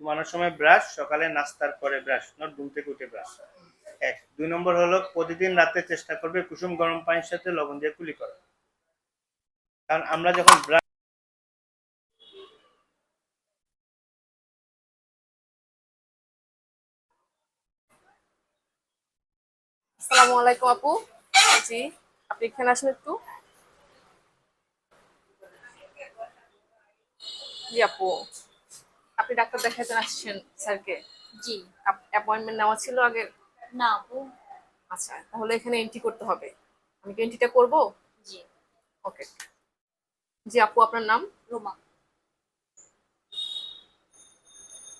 ঘুমানোর সময় ব্রাশ সকালে নাস্তার পরে ব্রাশ নট ঘুম থেকে উঠে ব্রাশ এক। দুই নম্বর হলো, প্রতিদিন রাতে চেষ্টা করবে কুসুম গরম পানির সাথে লবণ দিয়ে কুলি করা। কারণ আমরা যখন ব্রাশ আসসালামু আলাইকুম আপু। জি, আপনি এখানে আসুন একটু। জি আপু। আপনি ডাক্তার দেখাতে আসছেন স্যারকে? জি। অ্যাপয়েন্টমেন্ট নেওয়া ছিল আগে না আপু। আচ্ছা তাহলে এখানে এন্ট্রি করতে হবে। আমি কি এন্ট্রিটা করব? জি। ওকে জি আপু আপনার নাম? রোমা।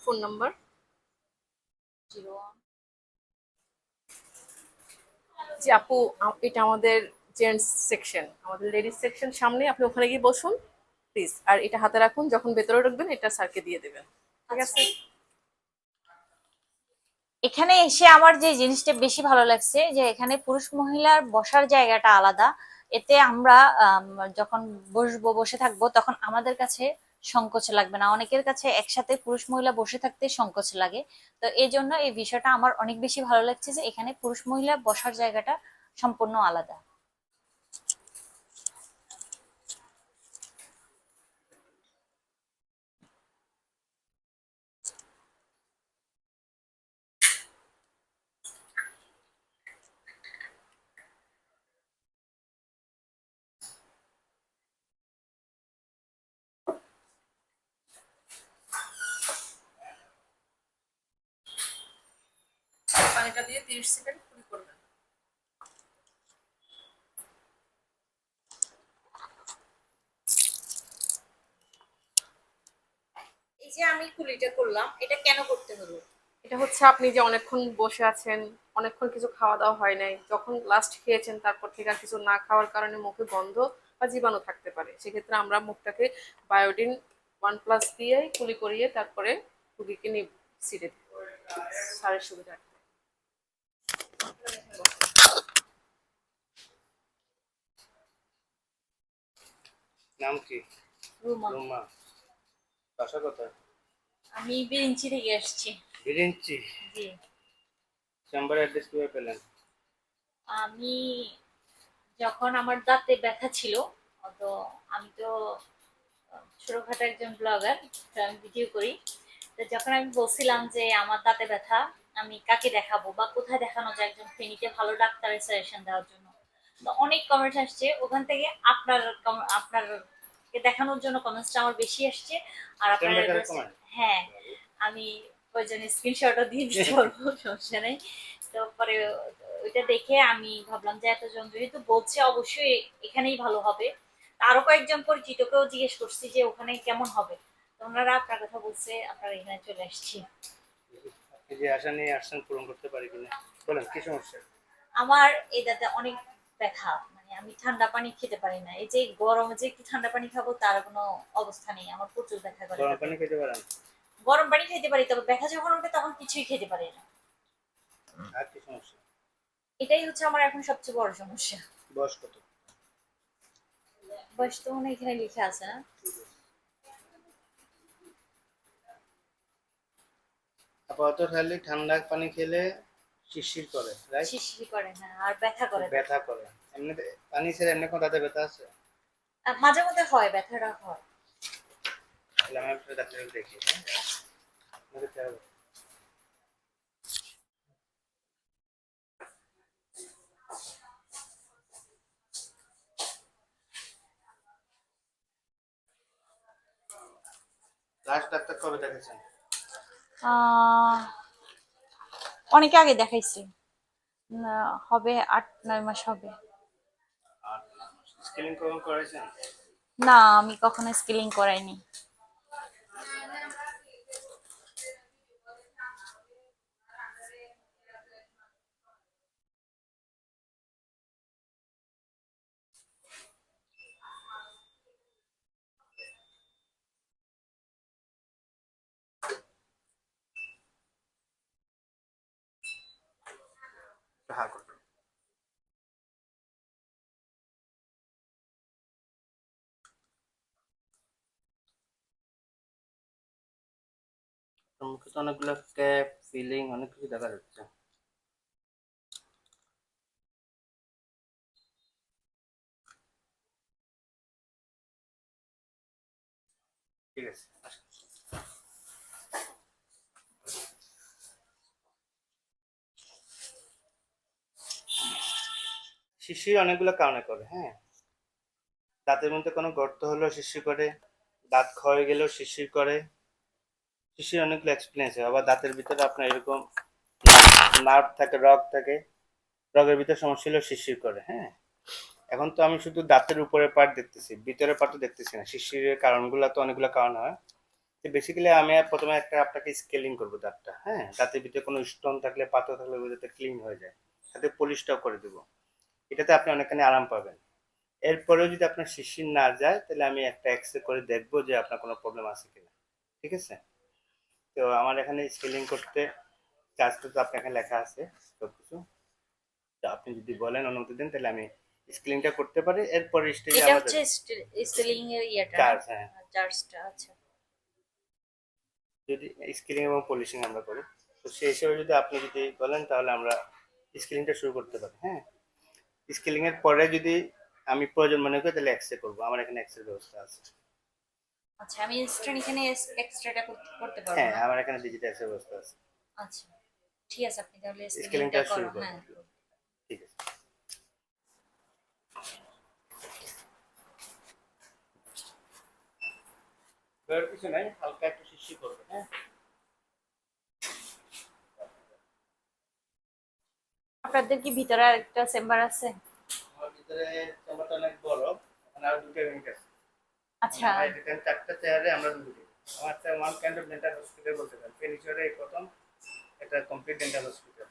Phone number? জিরো জি আপু এটা আমাদের জেন্টস সেকশন আমাদের লেডিস সেকশন সামনে আপনি ওখানে গিয়ে বসুন। প্লিজ আর এটা হাতে রাখুন যখন ভেতরে ঢুকবেন এটা স্যারকে দিয়ে দেবেন। ঠিক আছে? এখানে এসে আমার যে জিনিসটা বেশি ভালো লাগছে যে এখানে পুরুষ মহিলার বসার জায়গাটা আলাদা। এতে আমরা আম, যখন বসবো বসে থাকব তখন আমাদের কাছে সংকোচ লাগবে না। অনেকের কাছে একসাথে পুরুষ মহিলা বসে থাকতে সংকোচ লাগে। তো এই জন্য এই বিষয়টা আমার অনেক বেশি ভালো লাগছে যে এখানে পুরুষ মহিলা বসার জায়গাটা সম্পূর্ণ আলাদা। পানিটা দিয়ে তিরিশ সেকেন্ড কুড়ি করবেন। এই যে আমি কুলিটা করলাম এটা কেন করতে হলো? এটা হচ্ছে আপনি যে অনেকক্ষণ বসে আছেন অনেকক্ষণ কিছু খাওয়া দাওয়া হয় নাই যখন লাস্ট খেয়েছেন তারপর থেকে আর কিছু না খাওয়ার কারণে মুখে গন্ধ বা জীবাণু থাকতে পারে। সেক্ষেত্রে আমরা মুখটাকে বায়োডিন ওয়ান প্লাস দিয়ে কুলি করিয়ে তারপরে রুগীকে নিয়ে সিটে দিই সারের সুবিধা নাম কি? রুমা। রুমা। বাসা কোথায় আমি বিরিঞ্চি থেকে আসছি। বিরিঞ্চি? জি। চেম্বার অ্যাড্রেস কীভাবে পেলেন? আমি যখন আমার দাঁতে ব্যথা ছিল তো আমি তো ছোটখাটো একজন ব্লগার আমি ভিডিও করি। তো যখন আমি বলছিলাম যে আমার দাঁতে ব্যথা আমি কাকে দেখাবো বা কোথায় দেখানো যায় একজন ফেনীতে ভালো ডাক্তারের সাজেশন দেওয়ার জন্য। অনেক কমেন্ট আসছে। ওখান থেকে আপনার আপনার কে দেখানোর জন্য কমেন্টসটা আমার বেশি আসছে। আর আপনার হ্যাঁ আমি প্রয়োজনে স্ক্রিনশটও দিয়ে দিতে পারব সমস্যা নেই। তো পরে ওইটা দেখে আমি ভাবলাম যে এতজন যেহেতু বলছে অবশ্যই এখানেই ভালো হবে। আরও কয়েকজন পরিচিতকেও জিজ্ঞেস করছি যে ওখানে কেমন হবে। তো ওনারা আপনার কথা বলছে আপনারা এখানে চলে আসছি। যে আশা নিয়ে আসছেন পূরণ করতে পারি কিনা? বলেন কি সমস্যা? আমার এই দাঁতে অনেক ব্যথা মানে আমি ঠান্ডা পানি খেতে পারি না। এই যে গরমে যে একটু ঠান্ডা পানি খাব তার কোনো অবস্থা নেই। আমার প্রচুর ব্যথা করে। গরম পানি খেতে পারেন? গরম পানি খেতে পারি তবে ব্যথা যখন ওঠে তখন কিছুই খেতে পারি না। আর কি সমস্যা? এটাই হচ্ছে আমার এখন সবচেয়ে বড় সমস্যা। বয়স কত? বয়স তো মনে এখানে লিখে আছে না? আপাতত খালি ঠান্ডা পানি খেলে শিরশির করে রাইট করে না আর ব্যথা করে ব্যথা করে। এমনিতে পানি ছেড়ে এমনি কোনো দাঁতে ব্যথা আছে? মাঝে মধ্যে হয় ব্যথাটা হয়। তাহলে আমি একটা ডাক্তার দেখি হ্যাঁ। লাস্ট ডাক্তার কবে দেখেছেন? অনেক আগে দেখাইছি। না, হবে আট নয় মাস হবে। না আমি কখনো স্কেলিং করাইনি হ্যাঁ করবেন মুখে অনেকগুলো ক্যাপ ফিলিং অনেক কিছু দেখা যাচ্ছে। ঠিক আছে শিশির অনেকগুলো কারণে করে হ্যাঁ। দাঁতের মধ্যে কোনো গর্ত হলেও শিশির করে, দাঁত ক্ষয় গেলেও শিশির করে। শিশির অনেকগুলো এক্সপিরিয়েন্স হয়। আবার দাঁতের ভিতরে আপনার এরকম নার্ভ থাকে, রগ থাকে, রগের ভিতরে সমস্যা হলেও শিশির করে হ্যাঁ? এখন তো আমি শুধু দাঁতের উপরে পার্ট দেখতেছি, ভিতরের পার্ট তো দেখতেছি না। শিশিরের কারণগুলো তো অনেকগুলো কারণ হয়। তো বেসিক্যালি আমি প্রথমে একটা আপনাকে স্কেলিং করব দাঁতটা হ্যাঁ? দাঁতের ভিতরে কোনো স্টোন থাকলে পাথর থাকলে ওগুলো যাতে ক্লিন হয়ে যায়। সাথে পলিশটাও করে দেবো। এটাতে আপনি অনেকখানি আরাম পাবেন। এরপরেও যদি আপনার শিশির না যায়, তাহলে আমি একটা এক্স করে দেখব যে আপনার কোনো প্রবলেম আছে কিনা। ঠিক আছে? তো আমার এখানে স্কেলিং করতে চার্জটা তো আপনার এখানে লেখা আছে সব কিছু তো আপনি যদি বলেন অনুমতি দেন তাহলে আমি স্কেলিংটা করতে পারি। এরপরে স্টেজে এটা হচ্ছে স্টিলিং এর ইয়েটা চার্জ হ্যাঁ। চার্জটা আচ্ছা যদি স্কেলিং এবং পলিশিং আমরা করি তো সেই হিসেবে যদি আপনি যদি বলেন তাহলে আমরা স্কেলিংটা শুরু করতে পারি হ্যাঁ। স্কেলিং এর পরে যদি আমি প্রয়োজন মনে করি তাহলে এক্সরে করব। আমার এখানে এক্সরে ব্যবস্থা আছে। আচ্ছা আমি ইনস্ট্যান্ট এখানে এক্সট্রাটা করতে পারব হ্যাঁ আমার এখানে ডিজিটাল ব্যবস্থা আছে। আচ্ছা ঠিক আছে আপনি তাহলে স্কেলিংটা শুরু করো করব হ্যাঁ। ঠিক আছে। বের কিছু নাই হালকা একটু শিশি করবে হ্যাঁ। আপনাদের কি ভিতরে একটা চেম্বার আছে? আমার ভিতরে চেম্বারটা অনেক বড় এখানে আর দুটো ইউনিট আছে। আচ্ছা। এখানে চারটা চেয়ারে আমরা দুটো দিই আমার one kind of dental hospital বলতে পারেন ফেনিচারে প্রথম এটা কমপ্লিট ডেন্টাল হসপিটাল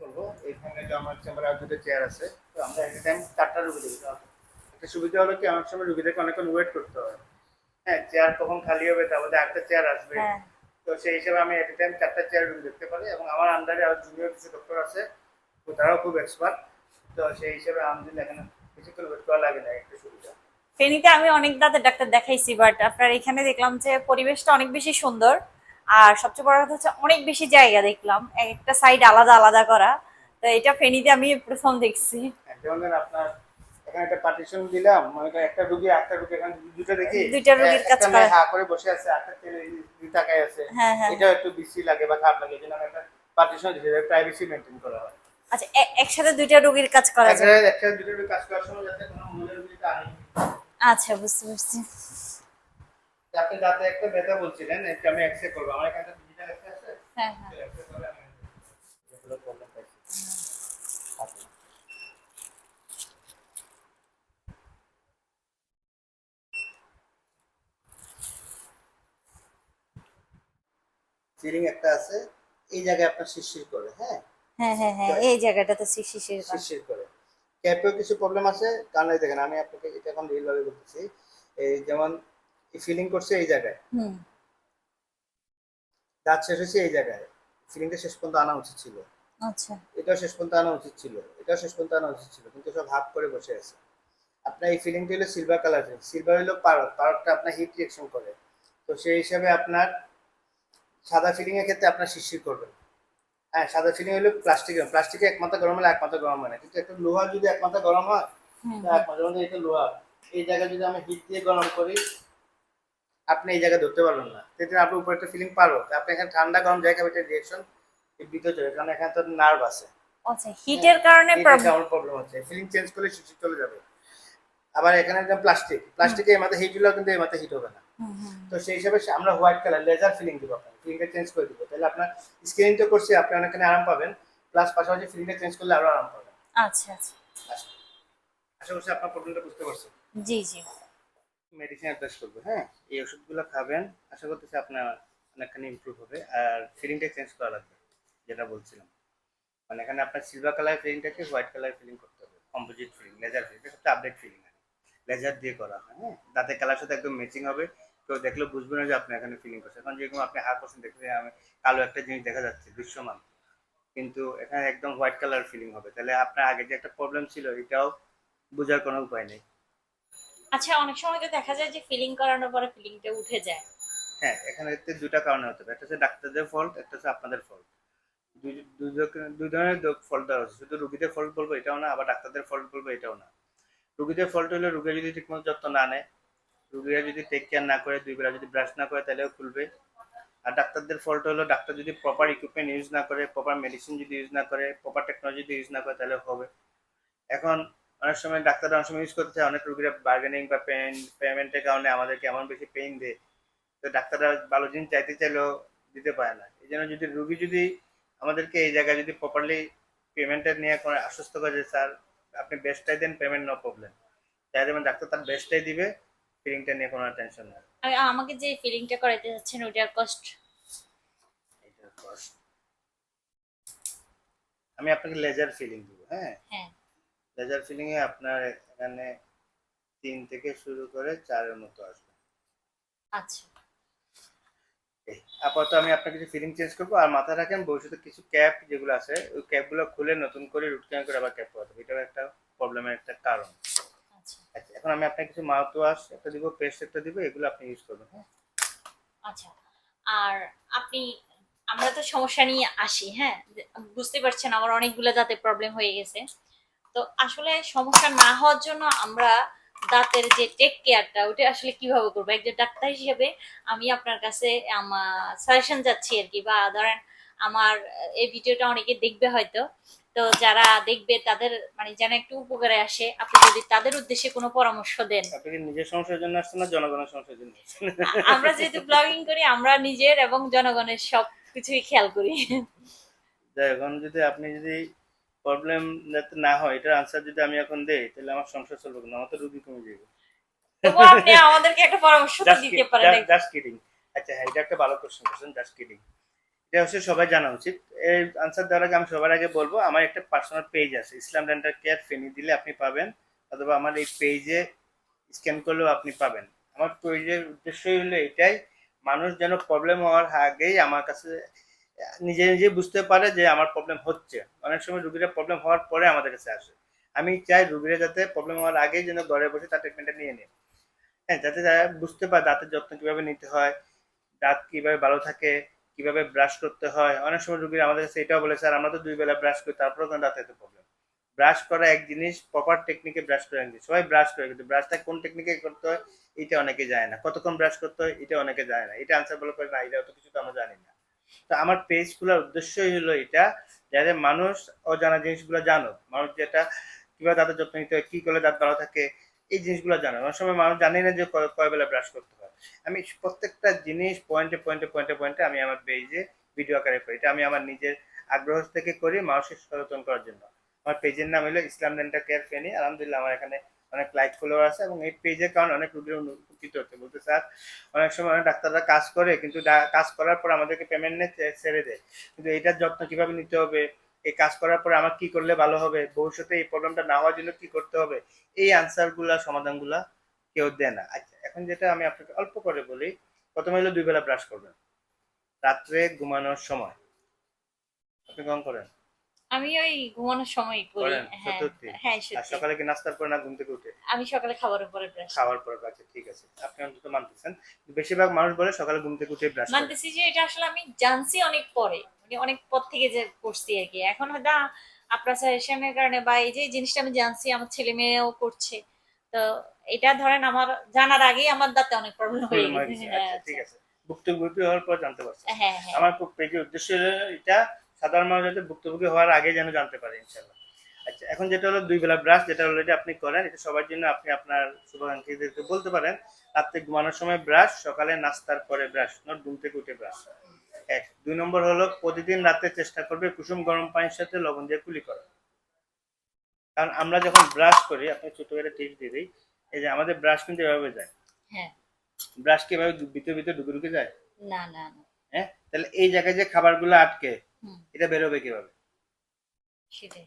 করব। এখানে যে আমার চেম্বারে আর দুটো চেয়ার আছে তো আমরা একটা টাইম চারটা রুগী একটা সুবিধা হলো কি অনেক সময় রুগীদেরকে অনেকক্ষণ ওয়েট করতে হয়। হ্যাঁ চেয়ার কখন খালি হবে তার মধ্যে একটা চেয়ার আসবে। হ্যাঁ। তো সেই হিসেবে আমি এট টাইম চারটা চেয়ার রুগী দেখতে পারি এবং আমার আন্ডারে আরও জুনিয়র কিছু ডক্টর আছে তো তারাও খুব এক্সপার্ট তো সেই হিসেবে আমি যদি এখানে বেশিক্ষণ ওয়েট করা লাগে না একটু সুবিধা। ফেনীতে আমি অনেক দাঁতের ডাক্তার দেখাইছি বাট আপনার এখানে দেখলাম যে পরিবেশটা অনেক বেশি সুন্দর। আর সবচেয়ে বড় কথা হচ্ছে অনেক বেশি জায়গা দেখলাম। একটা সাইড আলাদা আলাদা করা। তো এটা ফেনীতে আমি প্রথম দেখছি। আপনার এখানে একটা পার্টিশন দিলাম মনে একটা রুগী একটা রুগী এখানে দুটো দেখি? দুইটা রুগীর কাজ একটা হা করে বসে আছে একটা ছেলে দুই তাকায় আছে। হ্যাঁ হ্যাঁ। এটা একটু লাগে বা খারাপ লাগে একটা পার্টিশন প্রাইভেসি করা হয়। আচ্ছা একসাথে দুইটা রোগীর কাজ করা যায়। একটা একটা দুটো কাজ করার সময় যাতে কোনো মূলের রুগীটা আচ্ছা বুঝতে পারছি। আপনি যাতে একটা ব্যথা বলছিলেন এটা আমি অ্যাকসেপ্ট করব। আমার এখানে ডিজিটাল অ্যাক্সেস আছে হ্যাঁ হ্যাঁ। accept করলে আমি এগুলো প্রবলেম পাইছি। সিলিং একটা আছে এই জায়গায় আপনার শিরশির করে হ্যাঁ? হ্যাঁ হ্যাঁ হ্যাঁ এই জায়গাটাতে শিশির শিরশির করে। ক্যাপেও কিছু প্রবলেম আছে কারণ দেখেন আমি আপনাকে এটা এখন রিয়েল ভাবে বলতেছি। এই যেমন ফিলিং করছে এই জায়গায়। দাঁত শেষ হয়েছে এই জায়গায়। ফিলিংটা শেষ পর্যন্ত আনা উচিত ছিল। আচ্ছা। এটাও শেষ পর্যন্ত আনা উচিত ছিল। এটাও শেষ পর্যন্ত আনা উচিত ছিল। কিন্তু সব হাফ করে বসে আছে। আপনার এই ফিলিংটা হলো সিলভার কালার ফিলিং সিলভার হলো পারক পারকটা আপনার হিট রিয়েকশন করে। তো সেই হিসাবে আপনার সাদা ফিলিং এর ক্ষেত্রে আপনার শিরশির করবে হ্যাঁ সাদা ফিলিং হলো প্লাস্টিক প্লাস্টিকে এক মাথা গরম হলে এক মাথা গরম হয় না। কিন্তু একটা লোহা যদি একমাত্র গরম হয় হুম তো এক মাথা মধ্যে এটা লোহা। এই জায়গায় যদি আমি হিট দিয়ে গরম করি আপনি এই জায়গায় ধরতে পারবেন না। সেক্ষেত্রে আপনার উপরে একটা ফিলিং পারো আপনি এখানে ঠান্ডা গরম জায়গায় এটা রিয়েকশন ভিতরে চলে কারণ এখানে তো নার্ভ আছে। আচ্ছা হিটের কারণে প্রবলেম হচ্ছে। ফিলিং চেঞ্জ করলে শিশির চলে যাবে। আবার এখানে একদম প্লাস্টিক প্লাস্টিকে এই মাথা হিট হলেও কিন্তু এই মাথা হিট হবে না। তো সেই হিসাবে আমরা হোয়াইট কালার লেজার ফিলিং দিব আপনার ফিলিংটা চেঞ্জ করে দিব। তাহলে আপনার স্ক্রিন তো করছে আপনি অনেকখানি আরাম পাবেন। প্লাস পাশাপাশি ফিলিংটা চেঞ্জ করলে আরও আরাম পাবেন। আচ্ছা আচ্ছা। আচ্ছা আশা করছি আপনার প্রবলেমটা বুঝতে পারছেন। জি জি। মেডিসিন অ্যাডভাইস করব হ্যাঁ? এই ওষুধগুলো খাবেন, আশা করতেছি আপনার অনেকখানি ইমপ্রুভ হবে। আর ফিলিংটা চেঞ্জ করা লাগবে, যেটা বলছিলাম। মানে এখানে আপনার সিলভার কালার ফিলিংটাকে হোয়াইট কালার ফিলিং করতে হবে কম্পোজিট ফিলিং লেজার ফিলিং এটা সবচেয়ে আপডেট ফিলিং আর লেজার দিয়ে করা হয় হ্যাঁ? দাঁতের কালার সাথে একদম ম্যাচিং হবে, কেউ দেখলেও বুঝবে না যে আপনি এখানে ফিলিং করছেন। এখন যেরকম আপনি হাফ পার্সেন্ট দেখতে আমি কালো একটা জিনিস দেখা যাচ্ছে দৃশ্যমান। কিন্তু এখানে একদম হোয়াইট কালার ফিলিং হবে। তাহলে আপনার আগে যে একটা প্রবলেম ছিল, এটাও বোঝার কোনো উপায় নেই। আচ্ছা অনেক সময় তো দেখা যায় যে ফিলিং করানোর পরে ফিলিংটা উঠে যায়। হ্যাঁ এখানে দুটা কারণে হতে পারে। একটা হচ্ছে ডাক্তারদের ফল্ট একটা হচ্ছে আপনাদের ফল্ট দুই ধরনের ফল্ট দেওয়া হচ্ছে। শুধু রুগীদের ফল্ট বলব এটাও না, আবার ডাক্তারদের ফল্ট বলব এটাও না। রুগীদের ফল্ট হলে রুগী যদি ঠিকমতো যত্ন না নেয়, রুগীরা যদি টেক কেয়ার না করে, দুই বেলা যদি ব্রাশ না করে, তাহলেও খুলবে। আর ডাক্তারদের ফল্ট হলো ডাক্তার যদি প্রপার ইকুইপমেন্ট ইউজ না করে প্রপার মেডিসিন যদি ইউজ না করে প্রপার টেকনোলজি যদি ইউজ না করে, তাহলে হবে। এখন অনেক সময় ডাক্তাররা অনেক সময় ইউজ করতে চায় অনেক রুগীরা বার্গেনিং বা পেন পেমেন্টের কারণে আমাদেরকে এমন বেশি পেইন দেয়। তো ডাক্তাররা ভালো জিনিস চাইতে চাইলেও দিতে পারে না। এই জন্য যদি রুগী যদি আমাদেরকে এই জায়গায় যদি প্রপারলি পেমেন্টের নিয়ে কোনো আশ্বস্ত করে যে স্যার আপনি বেস্টটাই দেন পেমেন্ট নো প্রবলেম তাই দেবেন ডাক্তার তার বেস্টটাই দিবে ফিলিংটা নিয়ে কোনো টেনশন নেই। আর আমাকে যে ফিলিংটা করাইতে যাচ্ছেন ওটার কস্ট cost। আমি আপনাকে লেজার ফিলিং দিব হ্যাঁ? হ্যাঁ। লেজার ফিলিং এ আপনার এখানে তিন থেকে শুরু করে চারের মতো আসবে। আচ্ছা। আপাতত আমি আপনার কিছু ফিলিং চেঞ্জ করব আর মাথায় রাখেন ভবিষ্যতে কিছু ক্যাপ যেগুলো আছে ওই ক্যাপগুলো খুলে নতুন করে রুট ক্যান করে আবার ক্যাপ করাতে হবে এটাও একটা প্রবলেমের একটা কারণ। আচ্ছা। আচ্ছা এখন আমি আপনাকে কিছু মাউথ ওয়াশ একটা দিব পেস্ট একটা দিব এগুলো আপনি ইউজ করবেন হ্যাঁ? আচ্ছা। আর আপনি আমরা তো সমস্যা নিয়ে আসি হ্যাঁ? বুঝতে পারছেন আমার অনেকগুলো দাঁতে প্রবলেম হয়ে গেছে। তো আসলে সমস্যা না হওয়ার জন্য আমরা দাঁতের যে টেক কেয়ারটা ওটা আসলে কীভাবে করব? একজন ডাক্তার হিসেবে আমি আপনার কাছে আমার সাজেশন যাচ্ছি আর কি। বা ধরেন আমার এই ভিডিওটা অনেকে দেখবে হয়তো। তো যারা দেখবে তাদের মানে যেন একটু উপকারে আসে আপনি যদি তাদের উদ্দেশ্যে কোনো পরামর্শ দেন। আপনি নিজের সমস্যার জন্য আসছেন না জনগণের সমস্যার জন্য আমরা যেহেতু ব্লগিং করি আমরা নিজের এবং জনগণের সব কিছুই খেয়াল করি। এখন যদি আপনি যদি প্রবলেম যাতে না হয় এটার আনসার যদি আমি এখন দেই তাহলে আমার সংসার চলবে না আমার তো রুগী কমে যাবে। আপনি আমাদেরকে একটা পরামর্শ তো দিতে পারেন। জাস্ট কিডিং আচ্ছা হ্যাঁ এটা একটা ভালো কোশ্চেন কোশ্চেন জাস্ট কিডিং এটা হচ্ছে সবাই জানা উচিত। এর আনসার দেওয়ার আগে আমি সবার আগে বলব আমার একটা পার্সোনাল পেজ আছে। ইসলাম ডেন্টাল কেয়ার ফেনি দিলে আপনি পাবেন অথবা আমার এই পেজে স্ক্যান করলেও আপনি পাবেন। আমার পেজের উদ্দেশ্যই হলো এটাই মানুষ যেন প্রবলেম হওয়ার আগেই আমার কাছে নিজে নিজে বুঝতে পারে যে আমার প্রবলেম হচ্ছে। অনেক সময় রুগীরা প্রবলেম হওয়ার পরে আমাদের কাছে আসে। আমি চাই রুগীরা যাতে প্রবলেম হওয়ার আগেই যেন ঘরে বসে তার ট্রিটমেন্টটা নিয়ে নেয়। হ্যাঁ যাতে তারা বুঝতে পারে দাঁতের যত্ন কীভাবে নিতে হয়, দাঁত কীভাবে ভালো থাকে, কীভাবে ব্রাশ করতে হয়। অনেক সময় রুগীরা আমাদের কাছে এটাও বলে, স্যার, আমরা তো দুই বেলা ব্রাশ করি, তারপরেও কেন দাঁতে এত প্রবলেম ব্রাশ করা এক জিনিস প্রপার টেকনিকে ব্রাশ করা এক জিনিস। সবাই ব্রাশ করে, কিন্তু ব্রাশটা কোন টেকনিকে করতে হয়, এটা অনেকে যায় না। কতক্ষণ ব্রাশ করতে হয়, এটা অনেকে যায় না। এটা আনসার বলে করে না, এটা অত কিছু তো আমরা জানি না। তো আমার পেজ খোলার উদ্দেশ্যই হলো এটা, যাতে মানুষ অজানা জিনিসগুলো জানুক। মানুষ যেটা কীভাবে দাঁতের যত্ন নিতে হয়, কি করলে দাঁত ভালো থাকে, এই জিনিসগুলো জানে অনেক সময় মানুষ জানে না যে কয়- বেলা ব্রাশ করতে হয়। আমি প্রত্যেকটা জিনিস পয়েন্টে পয়েন্টে পয়েন্টে পয়েন্টে আমি আমার পেজে ভিডিও আকারে করি। এটা আমি আমার নিজের আগ্রহ থেকে করি মানুষের সচেতন করার জন্য। আমার পেজের নাম হলো ইসলাম ডেন্টাল কেয়ার ফেনি আলহামদুলিল্লাহ, আমার এখানে অনেক লাইক ফলোয়ার আছে এবং এই পেজের কারণে অনেক রুগীর উপকৃত হচ্ছে। বলতে স্যার, অনেক সময় অনেক ডাক্তাররা কাজ করে কিন্তু কাজ করার পর আমাদেরকে পেমেন্ট নিয়ে ছেড়ে দেয়। কিন্তু এটার যত্ন কীভাবে নিতে হবে? এই কাজ করার পরে আমার কি করলে ভালো হবে? ভবিষ্যতে এই প্রবলেমটা না হওয়ার জন্য কি করতে হবে? এই আনসারগুলা সমাধানগুলা কেউ দেয় না। আচ্ছা এখন যেটা আমি আপনাকে অল্প করে বলি, প্রথমে হলো দুই বেলা ব্রাশ করবেন। রাত্রে ঘুমানোর সময়। আপনি কখন করেন? আমি ওই ঘুমানোর সময় করি। হ্যাঁ? হ্যাঁ সকালে কি নাস্তার পর না ঘুম থেকে উঠে? আমি সকালে খাবারের পরে ব্রাশ খাওয়ার পর আচ্ছা ঠিক আছে। আপনি অন্তত মানতেছেন। বেশিরভাগ মানুষ বলে সকালে ঘুম থেকে উঠে ব্রাশ মানতেছি যে এটা আসলে আমি জানছি অনেক পরে। মানে অনেক পর থেকে যে করছি আর কি। এখন হয়তো আপনার সাজেশনের কারণে বা এই যে জিনিসটা আমি জানছি আমার ছেলে মেয়েও করছে। তো এটা ধরেন আমার জানার আগেই আমার দাঁতে অনেক প্রবলেম হয়ে গেছে। গেছে। হ্যাঁ আচ্ছা। ঠিক আছে। ভুক্তভোগী হওয়ার পর জানতে পারছেন হ্যাঁ হ্যাঁ। আমার খুব পেজের উদ্দেশ্য এটা সাধারণ মানুষ যাতে ভুক্তভোগী হওয়ার আগে যেন জানতে পারে ইনশাল্লাহ আচ্ছা এখন যেটা হলো দুই বেলা ব্রাশ যেটা অলরেডি আপনি করেন এটা সবার জন্য আপনি আপনার শুভাকাঙ্ক্ষীদেরকে বলতে পারেন রাত্রে ঘুমানোর সময় ব্রাশ সকালে নাস্তার পরে ব্রাশ নট ঘুম থেকে উঠে ব্রাশ এক। দুই নম্বর হলো প্রতিদিন রাতে চেষ্টা করবে কুসুম গরম পানির সাথে লবণ দিয়ে কুলি করা। কারণ আমরা যখন ব্রাশ করি আপনি ছোট করে টিপস দিয়ে দিই এই যে আমাদের ব্রাশ কিন্তু এভাবে যায়। হ্যাঁ। ব্রাশ কি এভাবে ভিতরে ভিতরে ঢুকে ঢুকে যায়? না না না। হ্যাঁ? তাহলে এই জায়গায় যে খাবারগুলো আটকে এটা বেরোবে কীভাবে?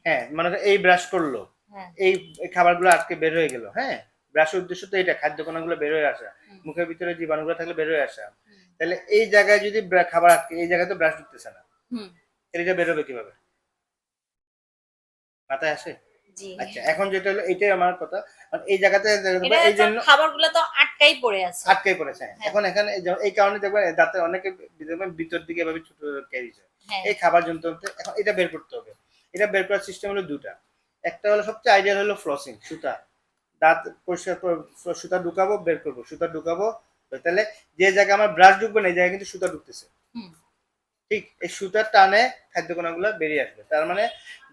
হ্যাঁ মানে এই ব্রাশ করল। হ্যাঁ। এই খাবারগুলো আজকে বের হয়ে গেল হ্যাঁ? ব্রাশের উদ্দেশ্য তো এটা খাদ্য কণাগুলো বের হয়ে আসা। মুখের ভিতরে জীবাণুগুলো থাকলে বের হয়ে আসা। তাহলে এই জায়গায় যদি খাবার আটকে এই জায়গায় তো ব্রাশ ঢুকতেছে না। তাহলে এটা বেরোবে কীভাবে? মাথায় আসে? আচ্ছা এখন যেটা হলো এটাই আমার কথা। এই জায়গাতে এই জন্য খাবারগুলো তো আটকাই পড়ে আছে। আটকাই পড়েছে হ্যাঁ। এখন এখানে এই কারণে দেখবেন দাঁতে অনেকে দেখবেন ভিতর দিকে এভাবে ছোট ক্যারিজ হ্যাঁ। এই খাবার জন্য এখন এটা বের করতে হবে। এটা বের করার সিস্টেম হলো দুটা। একটা হলো সবচেয়ে আইডিয়াল হলো ফ্লসিং সুতা। দাঁত পরিষ্কার সুতা ঢুকাবো বের করব। সুতা ঢুকাবো তাহলে যে জায়গায় আমার ব্রাশ ঢুকবে না এই জায়গায় কিন্তু সুতা ঢুকতেছে। ঠিক, এই সুতার টানে খাদ্য কণাগুলো বেরিয়ে আসবে। তার মানে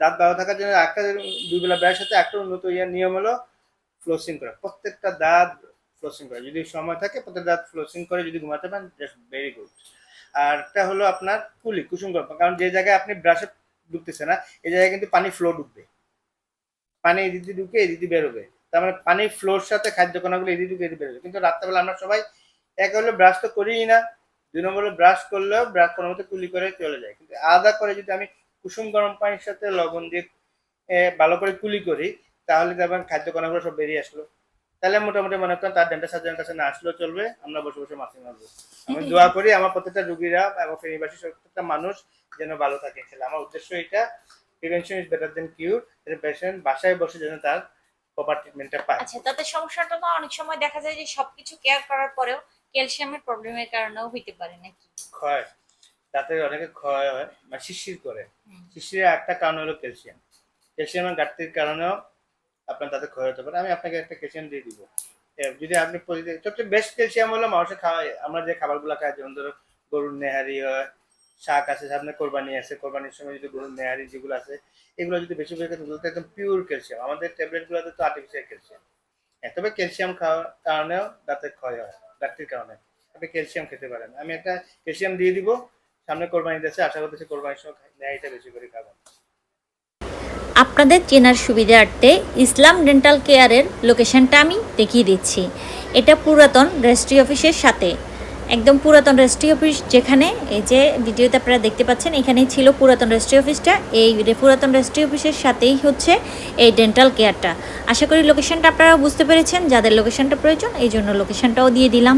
দাঁত ভালো থাকার জন্য একটা দুই বেলা ব্রাশ সাথে একটা উন্নত ইয়ার নিয়ম হলো ফ্লোসিং করা। প্রত্যেকটা দাঁত ফ্লোসিং করা। যদি সময় থাকে প্রত্যেক দাঁত ফ্লোসিং করে যদি ঘুমাতে পারেন ভেরি গুড আর একটা হলো আপনার কুলি, কুসুম গল্প। কারণ যে জায়গায় আপনি ব্রাশে ঢুকতেছে না এই জায়গায় কিন্তু পানি ফ্লো ঢুকবে। পানি এদিক ঢুকে এদিক বেরোবে। তার মানে পানির ফ্লোর সাথে খাদ্য কণাগুলো এদিক ঢুকে এদিকে বেরোবে। কিন্তু রাত্রেবেলা আমরা সবাই, এক হলো ব্রাশ তো করিই না। দুই নম্বরে ব্রাশ করলেও ব্রাশ কোনো মতো কুলি করে চলে যায়। কিন্তু আলাদা করে যদি আমি কুসুম গরম পানির সাথে লবণ দিয়ে ভালো করে কুলি করি, তাহলে দেখবেন খাদ্য কণাগুলো সব বেরিয়ে আসলো। তাহলে মোটামুটি মনে করেন তার ডেন্টাল সার্জনের কাছে না আসলেও চলবে, আমরা বসে বসে মাছি মারবো। আমি দোয়া করি আমার প্রত্যেকটা রুগীরা এবং ফেনীবাসী প্রত্যেকটা মানুষ যেন ভালো থাকে ছেলে আমার উদ্দেশ্য এটা prevention is better than cure patient বাসায় বসে যেন তার প্রপার ট্রিটমেন্টটা পায়। আচ্ছা তাতে সমস্যাটা তো অনেক সময় দেখা যায় যে সবকিছু কেয়ার করার পরেও ক্যালসিয়ামের প্রবলেমের কারণেও হইতে পারে নাকি? ক্ষয়। দাঁতে অনেকে ক্ষয় হয় বা শিশির করে। শিশিরের একটা কারণ হলো ক্যালসিয়াম। ক্যালসিয়ামের ঘাটতির কারণেও আপনার তাতে ক্ষয় হতে পারে। আমি আপনাকে একটা ক্যালসিয়াম দিয়ে দিব। যদি আপনি সবচেয়ে বেস্ট ক্যালসিয়াম হলো মানুষের খাওয়া আমরা যে খাবারগুলো খাই যেমন ধরো গরুর নেহারি হয় শাক আছে সামনে কোরবানি আছে কোরবানির সময় যদি গরুর নেহারি যেগুলো আছে এগুলো যদি বেশি বেশি খেতে একদম পিওর ক্যালসিয়াম। আমাদের ট্যাবলেটগুলোতে তো আর্টিফিশিয়াল ক্যালসিয়াম। তবে ক্যালসিয়াম খাওয়ার কারণেও দাঁতের ক্ষয় হয়। ঘাটতির কারণে। আপনি ক্যালসিয়াম খেতে পারেন। আমি একটা ক্যালসিয়াম দিয়ে দিব, সামনে কোরবানি দিতেছে আশা করতেছি কোরবানির সময় ন্যায়টা বেশি করে খাবেন। আপনাদের চেনার সুবিধার্থে ইসলাম ডেন্টাল কেয়ারের লোকেশনটা আমি দেখিয়ে দিচ্ছি। এটা পুরাতন রেজিস্ট্রি অফিসের সাথে। একদম পুরাতন রেস্ট্রি অফিস যেখানে এই যে ভিডিওতে আপনারা দেখতে পাচ্ছেন, এখানেই ছিল পুরাতন রেজিস্ট্রি অফিসটা। এই পুরাতন রেজিস্ট্রি অফিসের সাথেই হচ্ছে এই ডেন্টাল কেয়ারটা আশা করি লোকেশনটা আপনারা বুঝতে পেরেছেন, যাদের লোকেশনটা প্রয়োজন, এই জন্য লোকেশনটাও দিয়ে দিলাম।